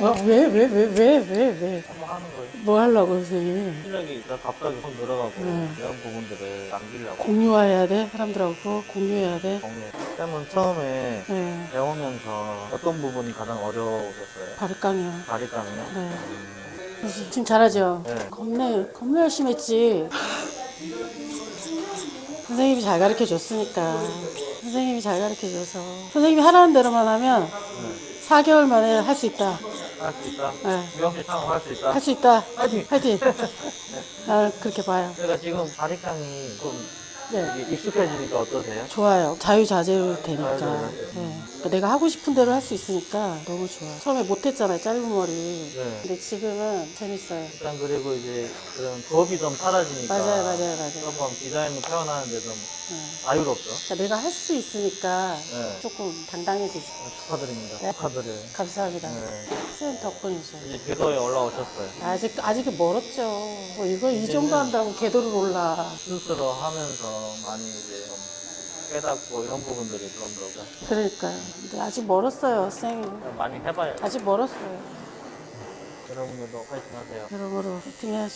어, 왜, 왜, 왜, 왜, 왜, 왜? 한번 하는 거예요. 뭐 하려고, 선생님? 실력이 갑자기 확 늘어가고 네. 이런 부분들을 남기려고 공유해야 돼? 사람들하고 공유해야 돼? 정리. 쌤은 처음에 네. 배우면서 어떤 부분이 가장 어려우셨어요? 바리깡이요. 바리깡이요? 네. 지금 잘하죠? 네. 겁내, 겁내 열심히 했지. 선생님이 잘 가르쳐 줬으니까. 선생님이 잘 가르쳐 줘서. 선생님이 하라는 대로만 하면 4개월 만에 할 수 있다. 할 수 있다? 네. 미용실 창업 할수 있다? 할 수 있다. 화이팅! 화이팅! 나는 그렇게 봐요. 제가 지금 바리깡이 좀 네. 이게 익숙해지니까 어떠세요? 좋아요. 자유자재로 되니까. 자유자재로 네. 그러니까 내가 하고 싶은 대로 할 수 있으니까 너무 좋아. 처음에 못했잖아요. 짧은 머리. 네. 근데 지금은 재밌어요. 일단 그리고 이제 그런 겁이 좀 사라지니까 맞아요, 맞아요, 맞아요. 조금 디자인을 표현하는데 좀 네. 자유롭죠? 그러니까 내가 할 수 있으니까 네. 조금 당당해지지. 축하드립니다. 네. 축하드려요. 감사합니다. 네. 쌤 덕분이죠. 이제 궤도에 올라오셨어요. 아직 아직 멀었죠. 뭐 이거 이 정도 한다고 궤도를 올라. 스스로 하면서 많이 이제 좀 깨닫고 이런 부분들이 좀더 그러니까요. 근데 아직 멀었어요, 쌤이. 많이 해봐야 아직 멀었어요. 여러분들도 파이팅 하세요. 여러모로 화이팅 해야지.